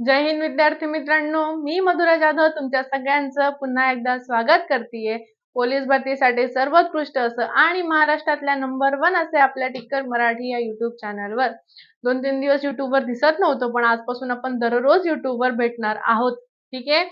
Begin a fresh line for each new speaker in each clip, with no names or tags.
जय हिंद विद्यार्थी मित्रांनो मी मधुरा जाधव तुमच्या सगळ्यांचं पुन्हा एकदा स्वागत करतेय. पोलीस भरतीसाठी सर्वोत्कृष्ट असं आणि महाराष्ट्रातल्या नंबर वन असे आपल्या टिक्कर मराठी या युट्यूब चॅनलवर दोन तीन दिवस युट्यूबवर दिसत नव्हतो पण आजपासून आपण दररोज युट्यूबवर भेटणार आहोत. ठीक? आहे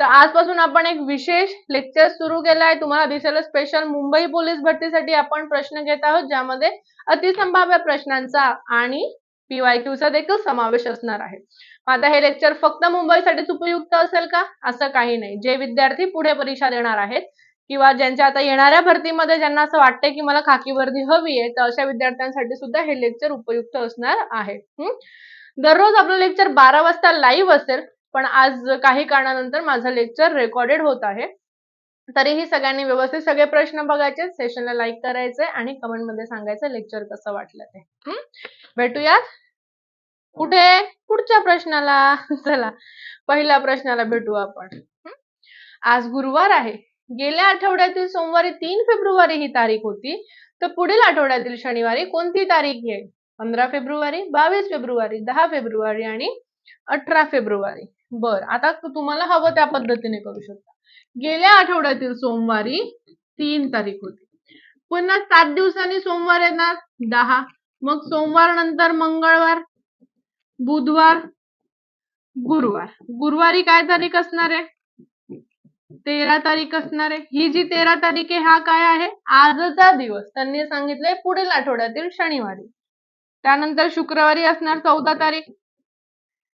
तर आजपासून आपण एक विशेष लेक्चर सुरू केला आहे तुम्हाला दिसेल स्पेशल मुंबई पोलीस भरतीसाठी आपण प्रश्न घेत आहोत ज्यामध्ये अतिसंभाव्य प्रश्नांचा आणि पीवायक्यूचा देखील समावेश असणार आहे. आता हे लेक्चर फक्त मुंबईसाठीच उपयुक्त असेल का? असं काही नाही. जे विद्यार्थी पुढे परीक्षा देणार आहेत किंवा ज्यांच्या आता येणाऱ्या भरतीमध्ये ज्यांना असं वाटतंय की मला खाकी वर्दी हवी आहे तर अशा विद्यार्थ्यांसाठी सुद्धा हे लेक्चर उपयुक्त असणार आहे. दररोज आपलं लेक्चर बारा वाजता लाईव्ह असेल पण आज काही कारणानंतर माझं लेक्चर रेकॉर्डेड होत आहे. तरीही सगळ्यांनी व्यवस्थित सगळे प्रश्न बघायचे सेशनला लाईक करायचे आणि कमेंटमध्ये सांगायचं लेक्चर कसं वाटलं ते. भेटूयात? कुठे? पुढच्या प्रश्नाला. चला पहिल्या प्रश्नाला भेटू आपण. आज गुरुवार आहे. गेल्या आठवड्यातील सोमवारी तीन फेब्रुवारी ही तारीख होती. तर पुढील आठवड्यातील शनिवारी कोणती तारीख येईल? पंधरा फेब्रुवारी बावीस फेब्रुवारी दहा फेब्रुवारी आणि अठरा फेब्रुवारी. बर आता तुम्हाला हवं त्या पद्धतीने करू शकता. गेल्या आठवड्यातील सोमवारी तीन तारीख होती. पुन्हा सात दिवसांनी सोमवार येणार दहा. मग सोमवार नंतर मंगळवार बुधवार गुरुवार. गुरुवारी काय तारीख असणार आहे? तेरा तारीख असणार आहे. ही जी तेरा तारीख आहे हा काय आहे? आजचा दिवस. त्यांनी सांगितलंय पुढील आठवड्यातील शनिवारी. त्यानंतर शुक्रवारी असणार चौदा तारीख.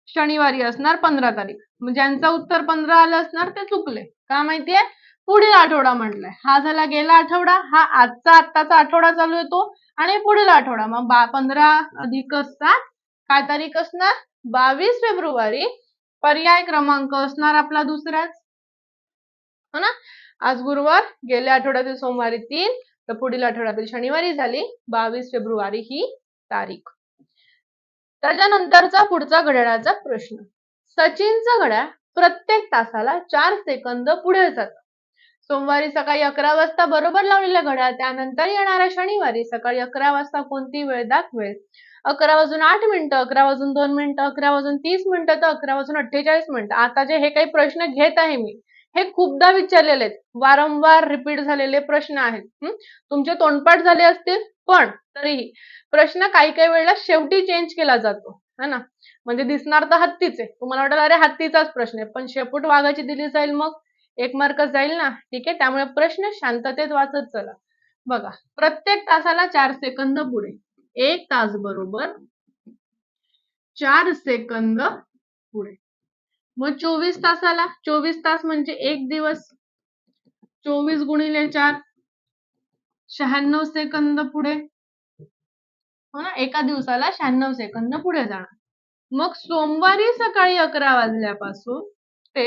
शनिवारी असणार पंधरा तारीख. ज्यांचं उत्तर पंधरा आलं असणार ते चुकले. का माहितीये? पुढील आठवडा म्हटलंय. हा झाला गेला आठवडा हा आजचा आत्ताचा आठवडा चालू येतो आणि पुढील आठवडा. मग पंधरा अधिक सात काय तारीख असणार? बावीस फेब्रुवारी. पर्याय क्रमांक असणार आपला दुसराच. हो ना? आज गुरुवार गेल्या आठवड्यातील सोमवारी तीन तर पुढील आठवड्यातील शनिवारी झाली बावीस फेब्रुवारी ही तारीख. त्याच्यानंतरचा पुढचा घड्याळाचा प्रश्न. सचिनचं घड्याळ प्रत्येक तासाला चार सेकंद पुढे जात सोमवारी सकाळी अकरा वाजता बरोबर लावलेल्या घड्याळ त्यानंतर येणाऱ्या शनिवारी सकाळी अकरा वाजता कोणती वेळ दाखवेल? अकरा वाजून आठ मिनिटं अकरा वाजून दोन मिनिटं अकरा वाजून तीस मिनिटं तर अकरा वाजून अठ्ठेचाळीस मिनिटं. आता जे हे काही प्रश्न घेत आहे मी हे खूपदा विचारलेले आहेत. वारंवार रिपीट झालेले प्रश्न आहेत. तुमचे तोंडपाठ झाले असतील पण तरीही प्रश्न काही काही वेळेला शेवटी चेंज केला जातो. है ना? म्हणजे दिसणार तर हत्तीच. आहे तुम्हाला वाटेल अरे हत्तीचाच प्रश्न आहे. पण शेपूट वाघाची दिली जाईल मग? एक मार्क जाईल ना? ठीक आहे? त्यामुळे प्रश्न शांततेत वाचत चला. बघा प्रत्येक तासाला चार सेकंद पुढे. एक तास बरोबर चार सेकंद पुढे. मग चोवीस तासाला? चोवीस तास म्हणजे एक दिवस. चोवीस गुणिले चार शहाण्णव सेकंद पुढे. हो ना एका दिवसाला शहाण्णव सेकंद पुढे जाणार. मग सोमवारी सकाळी अकरा वाजल्यापासून ते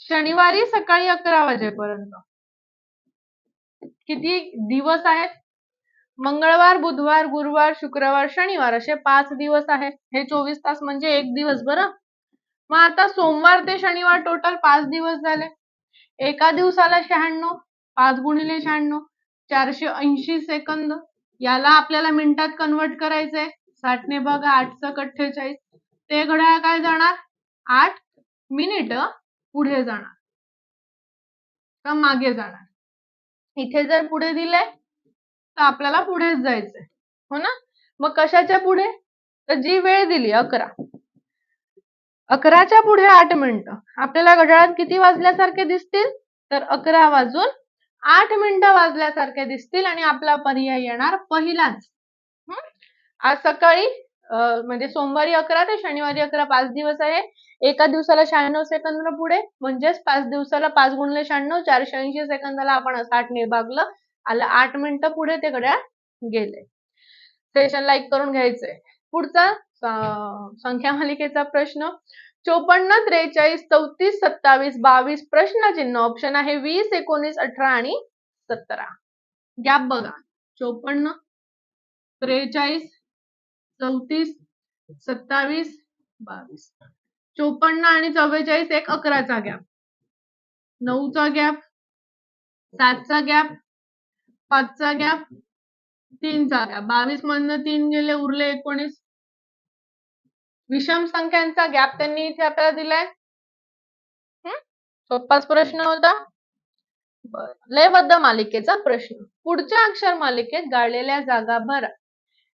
शनिवारी सकाळी अकरा वाजेपर्यंत. किती दिवस आहेत? मंगळवार बुधवार गुरुवार शुक्रवार शनिवार असे पाच दिवस आहेत. हे चोवीस तास म्हणजे एक दिवस बरं? मग आता सोमवार ते शनिवार टोटल पाच दिवस झाले. एका दिवसाला शहाण्णव पाच गुणिले शहाण्णव चारशे ऐंशी सेकंद. याला आपल्याला मिनिटात कन्वर्ट करायचंय. साठने बघा आठचं अठ्ठेचाळीस. ते घड्याळ काय जाणार? आठ मिनिट पुढे जाणार. का मागे जाणार? इथे जर पुढे दिलंय तर आपल्याला पुढेच जायचंय. हो ना? मग कशाच्या पुढे? तर जी वेळ दिली अकरा. अकराच्या पुढे आठ मिनिटं. आपल्याला घड्याळात किती वाजल्यासारखे दिसतील? तर अकरा वाजून आठ मिनिटं वाजल्यासारखे दिसतील आणि आपला पर्याय येणार पहिलाच. आज सकाळी म्हणजे सोमवारी अकरा ते शनिवारी अकरा पाच दिवस आहे. एका दिवसाला शहाण्णव सेकंद पुढे म्हणजेच पाच दिवसाला पाच गुणले शहाण्णव चारशे ऐंशी सेकंदाला आपण साठ निभागलं. आलं आठ मिनिटं पुढे ते घड्याळ गेले. सेशन लाईक करून घ्यायचंय. पुढचा संख्या मालिकेचा प्रश्न. चोपन्न त्रेचाळीस चौतीस सत्तावीस बावीस प्रश्नचिन्ह. ऑप्शन आहे वीस एकोणीस अठरा आणि सतरा. गॅप बघा. चोपन्न त्रेचाळीस चौतीस सत्तावीस बावीस. चोपन्न आणि चव्वेचाळीस एक अकराचा गॅप नऊचा गॅप सातचा गॅप पाचचा गॅप तीनचा गॅप बावीस मधनं तीन गेले उरले एकोणीस. विषम संख्यांचा गॅप त्यांनी इथे आपल्याला दिलाय. सोपाच प्रश्न होता. लयबद्ध मालिकेचा प्रश्न. पुढच्या अक्षर मालिकेत गाळलेल्या जागा भरा.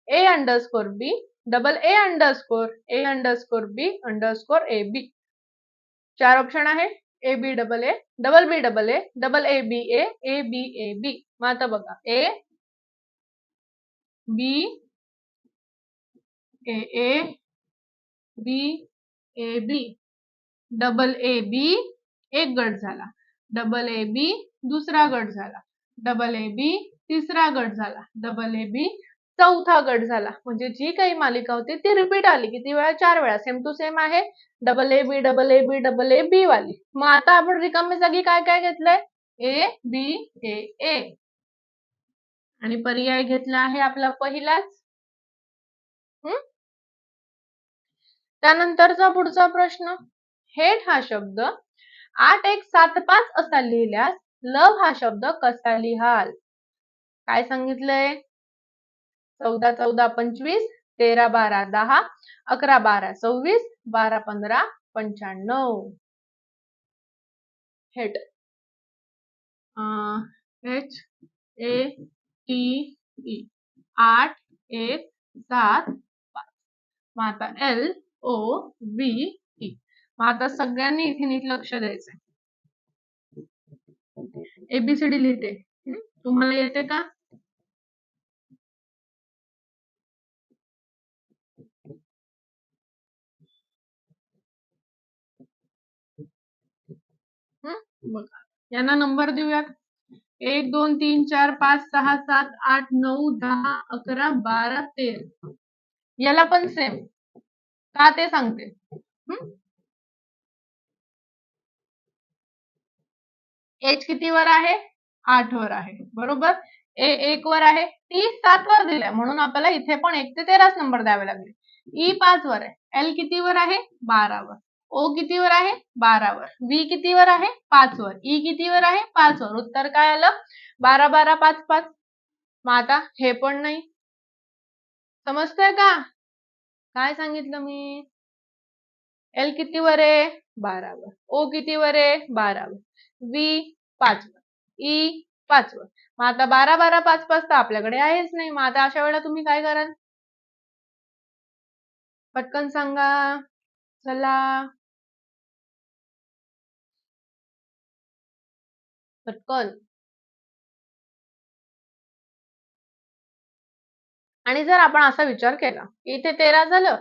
A underscore B double A underscore A underscore B underscore A B चार ऑप्शन आहे A B double A double B double A double A B A A B A B मग आता बघा. ए B A A B A B double A बी एक गट झाला. Double A बी दुसरा गट झाला. डबल ए बी तिसरा गट झाला. डबल ए बी चौथा गट झाला. म्हणजे जी काही मालिका होती ती रिपीट आली. किती वेळा? चार वेळा. सेम टू सेम आहे. Double A B double A B double A B वाली. मग आता आपण रिकामी जागी काय काय घेतलंय? ए बी ए ए आणि पर्याय घेतला आहे आपला पहिलाच. हम्म त्यानंतरचा पुढचा प्रश्न हेट हा शब्द आठ एक सात पाच असा लिहिल्यास लव हा शब्द कसा लिहाल? काय सांगितलंय? चौदा चौदा पंचवीस तेरा बारा दहा अकरा बारा सव्वीस बारा पंधरा पंच्याण्णव. Hate H A T E. आठ एक सात पाच. मग आता एल. ओ व्ही ई मग आता सगळ्यांनी इथे नीट लक्ष द्यायचंय. एबीसीडी लिहिते. तुम्हाला येते का? बघा. यांना नंबर देऊयात. एक दोन तीन चार पाच सहा सात आठ नऊ दहा अकरा बारा तेरा. याला पण सेम का ते सांगते? एच किती वर आहे? आठ वर आहे. बरोबर? ए एक वर आहे. टी सात वर दिलाय. म्हणून आपल्याला इथे पण एक ते तेराच नंबर द्यावे लागले. ई पाच वर आहे. एल किती वर आहे? बारावर ओ किती वर आहे? बारावर व्ही किती वर आहे? पाच वर. ई किती वर आहे? पाच वर. उत्तर काय आलं? बारा बारा पाच पाच. मग आता हे पण नाही. समजतंय का? काय सांगितलं मी? एल किती वर आहे? बारावर. ओ किती वर आहे? बारावर. व्ही पाचवर ई e पाचवर मग आता बारा बारा पाच पाच तर आपल्याकडे आहेच नाही. मग आता अशा वेळेला तुम्ही काय कराल? पटकन सांगा. चला. पटकन. आणि जर आपण असा विचार केला इथे तेरा झालं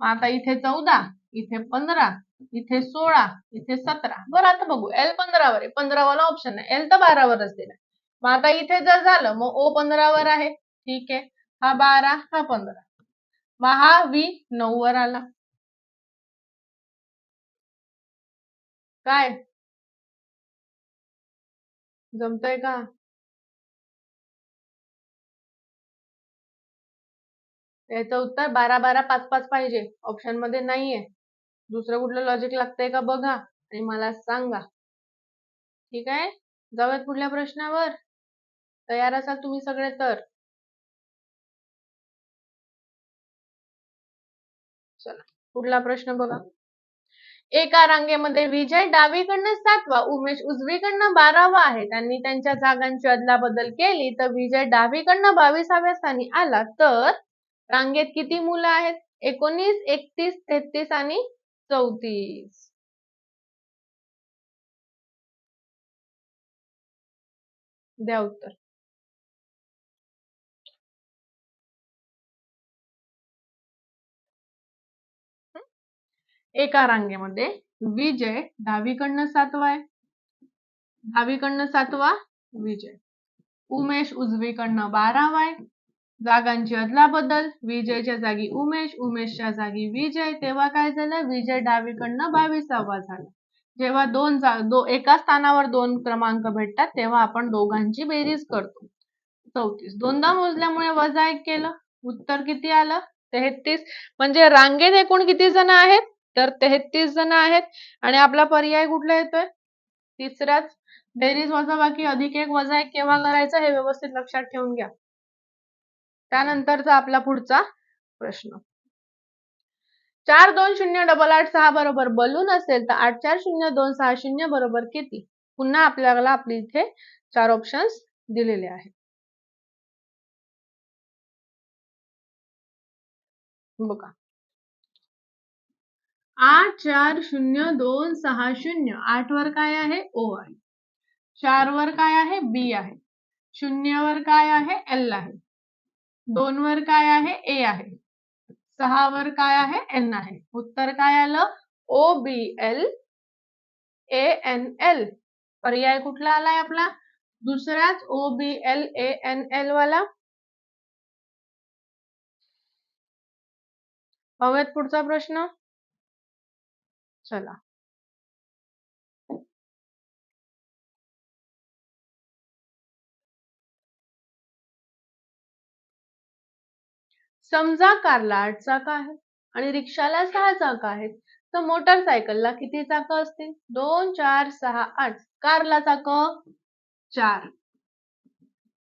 मग आता इथे चौदा इथे पंधरा इथे सोळा इथे सतरा. बरं आता बघू. एल पंधरावर आहे. पंधरावाला ऑप्शन आहे एल तर बारावरच दिला मग आता इथे जर झालं मग ओ पंधरावर आहे. ठीक आहे. हा बारा हा पंधरा. मग हा वी नऊ वर आला. काय? जमतंय का? याचं उत्तर बारा बारा पाच पाच पाहिजे. ऑप्शनमध्ये नाहीये. दुसरं कुठलं लॉजिक लागतंय का बघा आणि मला सांगा. ठीक आहे? जाऊयात पुढल्या प्रश्नावर. तयार असाल तुम्ही सगळे तर. चला पुढला प्रश्न बघा. एका रांगेमध्ये विजय डावीकडनं सातवा उमेश उजवीकडनं बारावा आहे. त्यांनी त्यांच्या जागांची अदलाबदल केली तर विजय डावीकडनं बावीसाव्या स्थानी आला. तर रांगेत किती मुलं आहेत? एकोणीस एकतीस तेहतीस आणि चौतीस. द्या उत्तर. एका रांगेमध्ये विजय डावीकडनं सातवा आहे. डावीकडनं सातवा विजय. उमेश उजवीकडनं बारावा आहे. जागांची अदलाबदल विजयच्या जागी उमेश उमेशच्या जागी विजय तेव्हा काय झालं? विजय डावीकडनं बावीसावा झाला. जेव्हा दोन जा दो एका स्थानावर दोन क्रमांक भेटतात तेव्हा आपण दोघांची बेरीज करतो. चौतीस. दोनदा मोजल्यामुळे वजा एक केलं. उत्तर किती आलं? तेहतीस. म्हणजे रांगेत एकूण किती जण आहेत? तर तेहतीस जण आहेत. आणि आपला पर्याय कुठला येतोय? तिसराच. बेरीज वजा बाकी अधिक एक वजा एक केव्हा करायचं? हे व्यवस्थित लक्षात ठेवून घ्या. त्यानंतरचा आपला पुढचा प्रश्न. चार दोन शून्य डबल आठ सहा बरोबर बलून असेल तर आठ चार शून्य दोन सहा शून्य बरोबर किती? पुन्हा आपल्याला आपली इथे चार ऑप्शन्स दिलेले आहेत. बघा. आठ चार शून्य दोन सहा शून्य. आठ वर काय आहे? ओ आहे. चार वर काय आहे? बी आहे. शून्यवर काय आहे? एल आहे. दोन वर काय आहे? ए आहे. सहा वर काय आहे? एन आहे. उत्तर काय आलं? O B L A N L पर्याय कुठला आलाय आपला? दुसराच O B L A N L वाला. पाहूयात पुढचा प्रश्न? चला. समजा कारला आठ चाका आहेत आणि रिक्षाला सहा चाका आहेत तर मोटरसायकलला किती चाक असतील? दोन चार सहा आठ. कारला चाक? चार.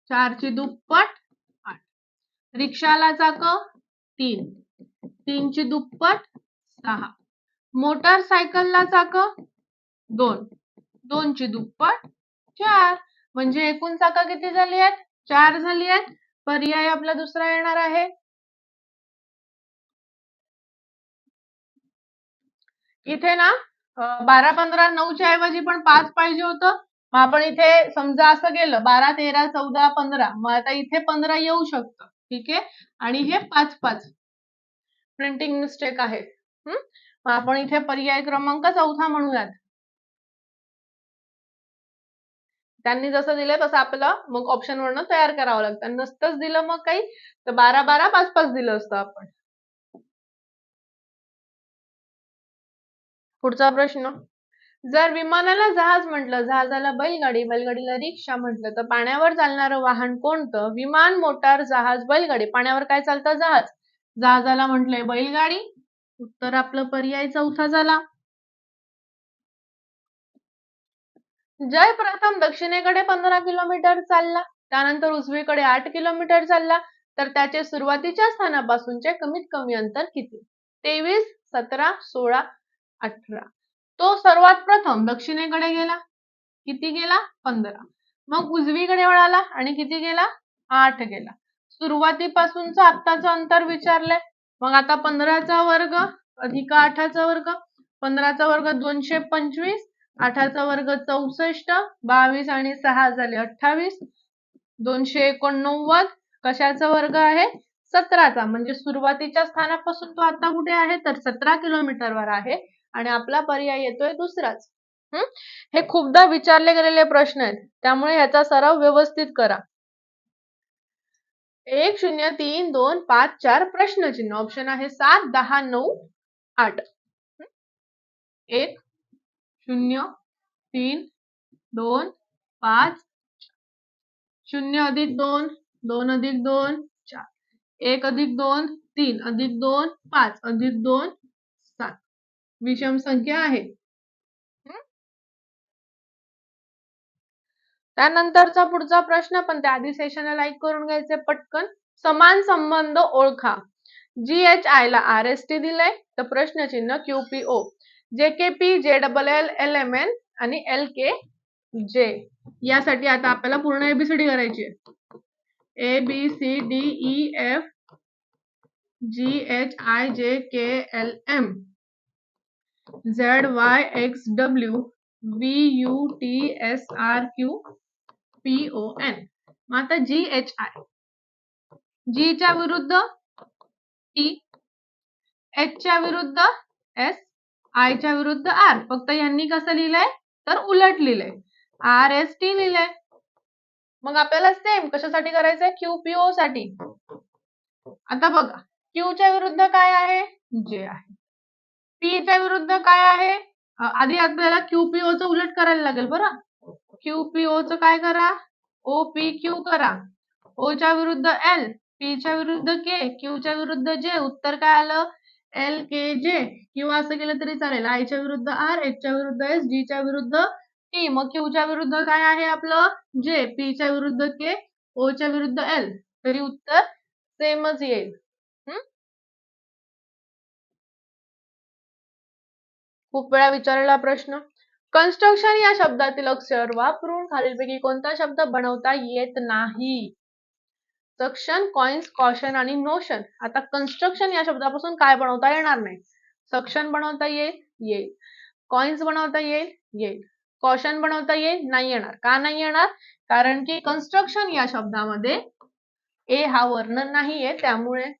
चारची दुप्पट आठ. रिक्षाला चाक? तीन. तीनची दुप्पट सहा. मोटरसायकलला चाक? दोन. दोनची दुप्पट चार. म्हणजे एकूण चाका किती झाली आहेत? चार झाली आहेत. पर्याय आपला दुसरा येणार आहे. इथे ना बारा पंधरा नऊच्या ऐवजी पण पाच पाहिजे होतं. मग आपण इथे समजा असं गेलं बारा तेरा चौदा पंधरा मग आता इथे पंधरा येऊ शकतं. ठीक आहे? आणि हे पाच पाच. प्रिंटिंग मिस्टेक आहे. मग आपण इथे पर्याय क्रमांक चौथा म्हणूयात. त्यांनी जसं दिलंय तसं आपलं मग ऑप्शन वरनं तयार करावं लागतं. नसतंच दिलं मग काही? तर बारा बारा पाच पाच दिलं असतं आपण. पुढचा प्रश्न. जर विमानाला जहाज म्हटलं जहाजाला बैलगाडी बैलगाडीला रिक्षा म्हटलं तर पाण्यावर चालणारं वाहन कोणतं? विमान मोटार जहाज बैलगाडी. पाण्यावर काय चालतं? जहाज. जहाजाला म्हटलंय बैलगाडी. उत्तर आपलं पर्याय चौथा झाला. जय प्रथम दक्षिणेकडे पंधरा किलोमीटर चालला. त्यानंतर उजवीकडे आठ किलोमीटर चालला. तर त्याचे सुरुवातीच्या स्थानापासूनचे कमीत कमी अंतर किती? तेवीस सतरा सोळा अठरा. तो सर्वात प्रथम दक्षिणेकडे गेला. किती गेला? पंधरा. मग उजवीकडे वळाला आणि किती गेला? आठ गेला. सुरुवातीपासूनचं आत्ताचं अंतर विचारलंय. मग आता पंधराचा वर्ग अधिक आठाचा वर्ग पंधराचा वर्ग दोनशे पंचवीस आठाचा वर्ग चौसष्ट बावीस आणि सहा झाले अठ्ठावीस. दोनशे एकोणनव्वद कशाचा वर्ग आहे? सतराचा. म्हणजे सुरुवातीच्या स्थानापासून तो आता कुठे आहे? तर सतरा किलोमीटरवर आहे. आणि आपला पर्याय येतोय दुसराच. हे? खूपदा विचारले गेलेले प्रश्न आहेत. त्यामुळे याचा सराव व्यवस्थित करा. एक शून्य तीन दोन पाच चार प्रश्नचिन्ह. ऑप्शन आहे सात दहा नऊ आठ. एक शून्य तीन दोन पाच. शून्य अधिक दोन दोन अधिक दोन चार. एक अधिक दोन तीन अधिक दोन पाच. अधिक दोन विषम संख्या आहे. त्यानंतरचा पुढचा प्रश्न पण त्याआधी सेशनला लाईक करून घ्यायचे पटकन. समान संबंध ओळखा. जी एच आय ला आर एस टी दिलंय तर प्रश्नचिन्ह Q P O J K P J double L L M N आणि एल के जे यासाठी आता आपल्याला पूर्ण एबीसीडी करायची आहे. A B C D E F G H I J K L M Z Y X W V U T S R Q P O N मग आता जी H I जीच्या विरुद्ध टी एच च्या विरुद्ध S I च्या विरुद्ध R फक्त यांनी कसं लिहिलंय? तर उलट लिहिलंय. आर एस टी लिहिलंय. मग आपल्याला सेम कशासाठी करायचंय? क्यू पी ओ साठी. आता बघा. क्यू च्या विरुद्ध काय आहे? जे आहे. पी च्या विरुद्ध काय आहे आधी आपल्याला क्यूपीओ च उलट करायला लागेल बरं क्यूपीओ च काय करा ओ पी क्यू करा ओ च्या विरुद्ध एल पी च्या विरुद्ध के क्यू च्या विरुद्ध जे उत्तर काय आलं एल के जे किंवा असं केलं तरी चालेल आय च्या विरुद्ध आर एच च्या विरुद्ध एस जी च्या विरुद्ध टी मग क्यू च्या विरुद्ध काय आहे आपलं जे पी च्या विरुद्ध के ओ च्या विरुद्ध एल तरी उत्तर सेमच येईल खूप वेळा विचारलेला प्रश्न. कन्स्ट्रक्शन या शब्दातील अक्षर वापरून खालीलपैकी कोणता शब्द बनवता येत नाही? सक्शन कॉइन्स कॉशन आणि नोशन आता कन्स्ट्रक्शन या शब्दापासून काय बनवता येणार नाही? सक्शन बनवता येईल येईल कॉइन्स बनवता येईल येईल कॉशन बनवता येईल नाही येणार. का नाही येणार? कारण की कन्स्ट्रक्शन या शब्दामध्ये ए हा वर्ण नाहीये त्यामुळे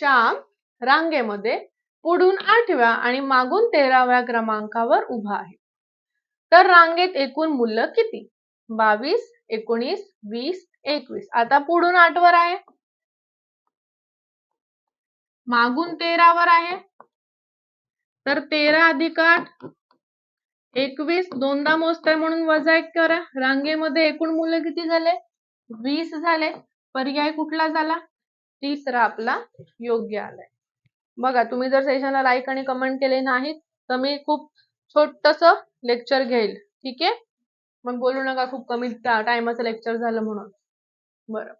श्याम रांगेमध्ये पुढून आठव्या आणि मागून तेराव्या क्रमांकावर उभा आहे. तर रांगेत एकूण मुलं किती? बावीस एकोणीस वीस एकवीस. आता पुढून आठवर आहे. मागून तेरावर आहे. तर तेरा अधिक आठ एकवीस. दोनदा मोजताय म्हणून वजा एक करा. रांगेमध्ये एकूण मुलं किती झाले? वीस झाले. पर्याय कुठला झाला? तिसरा आपला योग्य आलाय. बघा तुम्ही जर सेशनला लाईक आणि कमेंट केले नाहीत तर मी खूप छोटस लेक्चर घेईल. ठीक आहे? मग बोलू नका खूप कमी टायमाचं लेक्चर झालं म्हणून. बरं.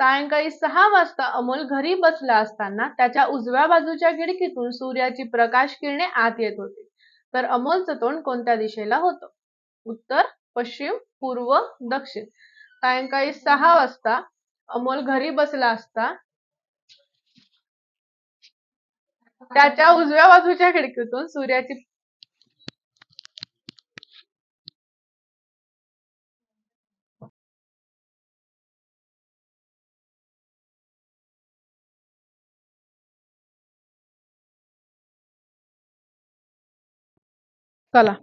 सायंकाळी सहा वाजता अमोल घरी बसला असताना त्याच्या उजव्या बाजूच्या खिडकीतून सूर्याची प्रकाश किरणे आत येत होती. तर अमोलचं तोंड कोणत्या दिशेला होतं? उत्तर पश्चिम पूर्व दक्षिण. सायंकाळी सहा वाजता अमोल घरी बसला असता त्याच्या उजव्या बाजूच्या खिडकीतून सूर्याची चला.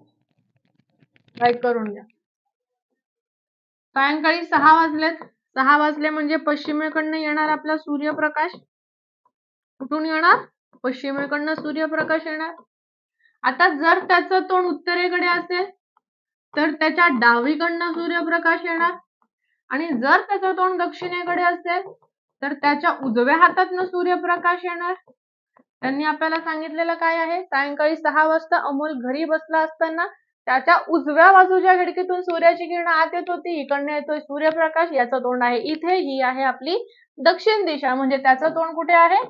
लाईक करून घ्या. सायंकाळी सहा वाजलेत. सहा वाजले म्हणजे पश्चिमेकडनं येणार आपला सूर्यप्रकाश. कुठून येणार? पश्चिमेकडनं सूर्यप्रकाश येणार. आता जर त्याचं तोंड उत्तरेकडे असेल तर त्याच्या डावीकडनं सूर्यप्रकाश येणार. आणि जर त्याचं तोंड दक्षिणेकडे असेल तर त्याच्या उजव्या हातातनं सूर्यप्रकाश येणार. त्यांनी आपल्याला सांगितलेलं काय आहे? सायंकाळी सहा वाजता अमोल घरी बसला असताना त्याच्या उजव्या बाजूच्या खिडकीतून सूर्याची किरण आत येत होती. इकडनं येतोय सूर्यप्रकाश याचं तोंड आहे. इथे ही आहे आपली दक्षिण दिशा. म्हणजे त्याचं तोंड कुठे आहे?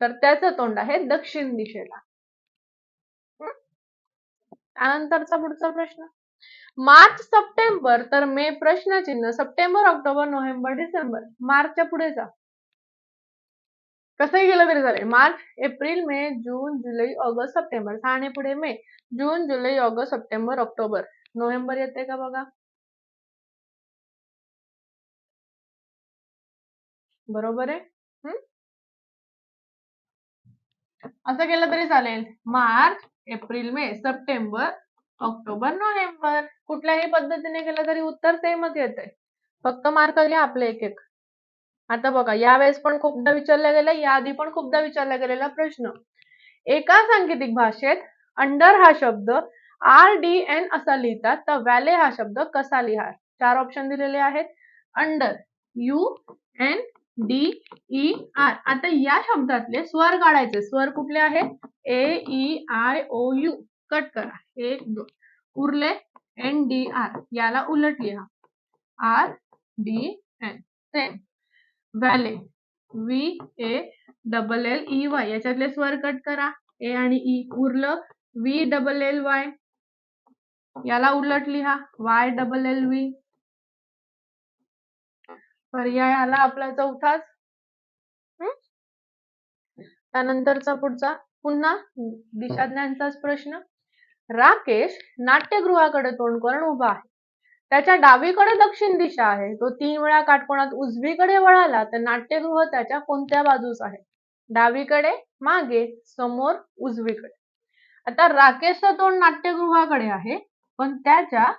तर त्याचं तोंड आहे दक्षिण दिशेला. त्यानंतरचा पुढचा प्रश्न. मार्च सप्टेंबर तर मे प्रश्नचिन्ह सप्टेंबर ऑक्टोबर नोव्हेंबर डिसेंबर मार्चच्या पुढे जा. कसंही गेलं तरी चालेल. March April May June July August September सहाने पुढे May June July August September October. November येते का बघा? बरोबर आहे? असं केलं तरी चालेल. March April May September October November. कुठल्याही पद्धतीने केलं तरी उत्तर सेमच येते फक्त मार्क घ्या आपले एक एक. आता बघा यावेळेस पण खूपदा विचारला गेला याआधी पण खूपदा विचारला गेलेला प्रश्न. एका सांकेतिक भाषेत अंडर हा शब्द आर डी एन असा लिहितात तर व्हॅले हा शब्द कसा लिहा चार ऑप्शन दिलेले आहेत. Under U N D E R आता या शब्दातले स्वर काढायचे. स्वर कुठले आहेत A E I O U cut करा. एक दोन. उरले एन डी आर याला उलट लिहा. R D N same valley V A double L E Y याच्यातले स्वर कट करा. ए आणि ई उरलं व्ही डबल एल वाय याला उलट लिहा. वाय डबल एल व्ही पर्याय आला आपला चौथाच त्यानंतरचा पुढचा. पुन्हा दिशाज्ञांचाच प्रश्न. राकेश नाट्यगृहाकडे तोंड करून उभा आहे. त्याच्या डावीकडे दक्षिण दिशा आहे. तो तीन वेळा काटकोणात उजवीकडे वळाला तर नाट्यगृह त्याच्या कोणत्या बाजूस आहे? डावीकडे मागे समोर उजवीकडे. आता राकेशचं तोंड नाट्यगृहाकडे आहे पण त्याच्या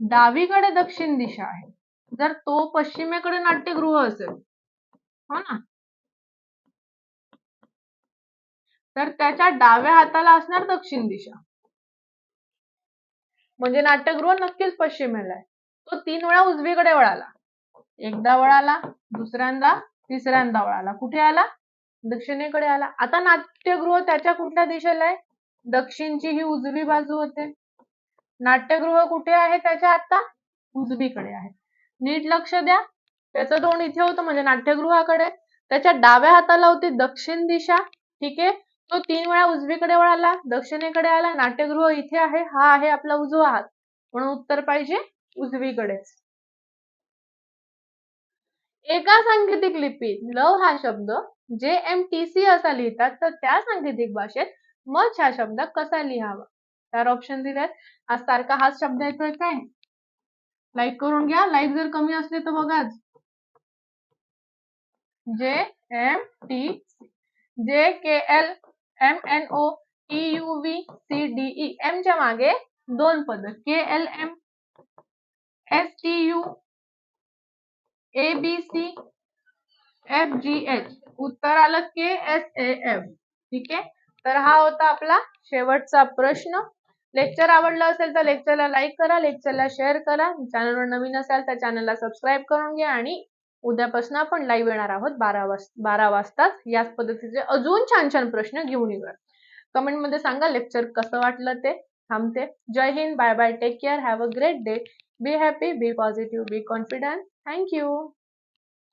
डावीकडे दक्षिण दिशा आहे. जर तो पश्चिमेकडे नाट्यगृह असेल हो ना? तर त्याच्या डाव्या हाताला असणार दक्षिण दिशा. म्हणजे नाट्यगृह नक्कीच पश्चिमेला आहे. तो तीन वेळा उजवीकडे वळाला. एकदा वळाला दुसऱ्यांदा तिसऱ्यांदा वळाला. कुठे आला? दक्षिणेकडे आला. आता नाट्यगृह त्याच्या कुठल्या दिशेला आहे? दक्षिणची ही उजवी बाजू होते. नाट्यगृह कुठे आहे त्याच्या आता? उजवीकडे आहे. नीट लक्ष द्या. त्याचं तोंड इथे होतं म्हणजे नाट्यगृहाकडे. त्याच्या डाव्या हाताला होती दक्षिण दिशा. ठीक आहे? तो तीन वेळा उजवीकडे वळाला दक्षिणेकडे आला नाट्यगृह इथे आहे हा आहे आपला उजवा हात. म्हणून उत्तर पाहिजे उजवीकडेच. एका सांकेतिक लिपीत लव हा शब्द जे एम टी सी असा लिहितात तर त्या सांकेतिक भाषेत मच हा शब्द कसा लिहावा? चार ऑप्शन दिलेत. आज सारखा हाच शब्द येतोय काय? लाईक करून घ्या. लाईक जर कमी असले तर बघाच. J M T J K L M N O E U V C D E M च्या मागे दोन पद. K L M S T U A B C F G H उत्तर आलं के एस ए एफ ठीक आहे? तर हा होता आपला शेवटचा प्रश्न. लेक्चर आवडलं असेल तर लेक्चरला लाईक करा लेक्चरला शेअर करा. चॅनलवर नवीन असाल तर चॅनलला सबस्क्राईब करून घ्या आणि उद्यापासून आपण लाईव्ह येणार आहोत बारा वाज बारा वाजताच. याच पद्धतीचे अजून छान छान प्रश्न घेऊन येऊया. कमेंटमध्ये सांगा लेक्चर कसं वाटलं ते. थांबते. जय Hind. Bye bye take care have a great day be happy be positive be confident thank you